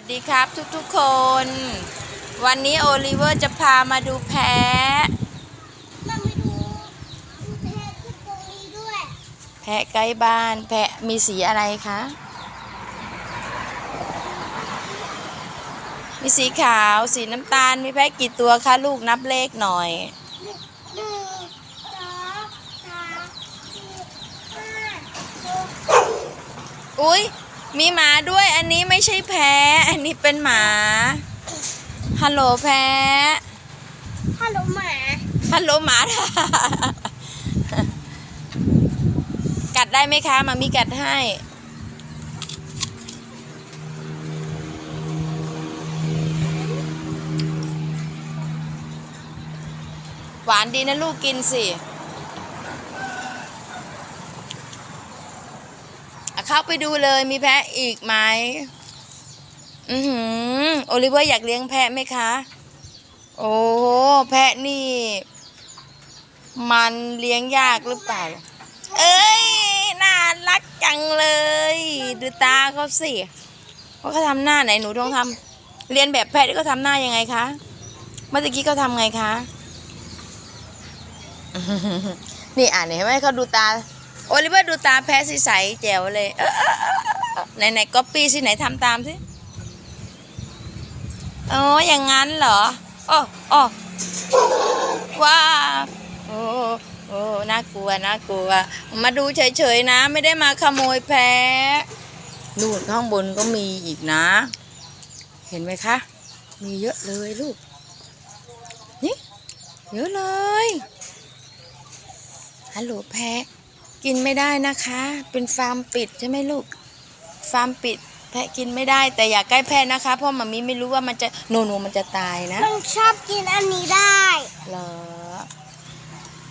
วัสดีครับทุกๆคน วันนี้โอลิเวอร์จะพามาดูแพะเราไปดูดูแพะที่ตรงนี้ด้วย แพะใกล้บ้าน แพะมีสีอะไรคะ มีสีขาว สีน้ำตาล มีแพะกี่ตัวคะลูกนับเลขหน่อยหนึ่งสองสามสี่ห้าหกอุ้ย มีหมาด้วย อันนี้ไม่ใช่แพะอันนี้เป็นหมา ฮัลโหลแพะฮัลโหลหมา ฮัลโหลหมา กัดได้ไหมคะ มามีกัดให้ หวานดีนะลูกกินสิอะ เข้าไปดูเลยมีแพะอีกไหมอือหือโอลิเวอร์อยากเลี้ยงแพะไหมคะ โอ้โหแพะนี่ มันเลี้ยงยากหรือเปล่า เอ้ย น่ารักจังเลย ดูตาเขาสิว่าเขาทำหน้าไหนหนูต้องทำเรียนแบบแพทย์ที่เขาทำหน้ายังไงคะเมื่อกี้เขาทำไงคะ นี่อ่านเห็นไหมเขาดูตา โอลิเวอร์ดูตาแพะสิใสแจ๋วเลยไหนไหนก๊อปปี้สิไหนทำตามสิอ๋ออย่างนั้นเหรออ๋ออ๋อว้าโอ้โอ้น่ากลัวน่ากลัว มาดูเฉยๆนะ ไม่ได้มาขโมยแพะนู่นข้างบนก็มีอีกนะ เห็นไหมคะ มีเยอะเลยลูก นี่ เยอะเลยฮัลโหลแพะ กินไม่ได้นะคะ เป็นฟาร์มปิดใช่ไหมลูก ฟาร์มปิด แพะกินไม่ได้ แต่อย่าใกล้แพะนะคะ เพราะมามีไม่รู้ว่ามันจะโนโนมันจะตายนะมันชอบกินอันนี้ได้เหรอ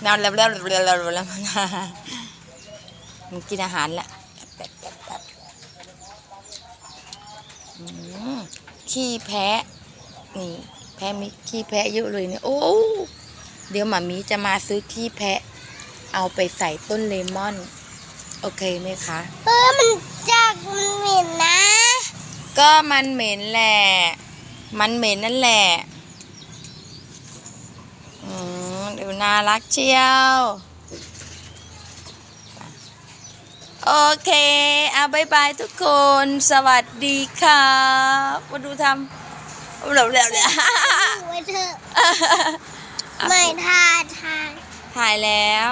นาแล้วแล้วแล้วแล้วแล้วมันกินอาหารละแป๊บแป๊บแป๊บอืมขี้แพะนี่แพะมีขี้แพะเยอะเลยเนี่ยโอ้เดี๋ยวหมามีจะมาซื้อขี้แพะ เอาไปใส่ต้นเลมอน โอเคไหมคะ เออมันจากมันเหม็นนะ ก็มันเหม็นแหละ มันเหม็นนั่นแหละ อืมดูน่ารักเชียว โอเคเอาบายบายทุกคน สวัสดีครับมาดูทำเร็วๆเนี่ยไว้เถอะไม่ทาทานถ่ายแล้ว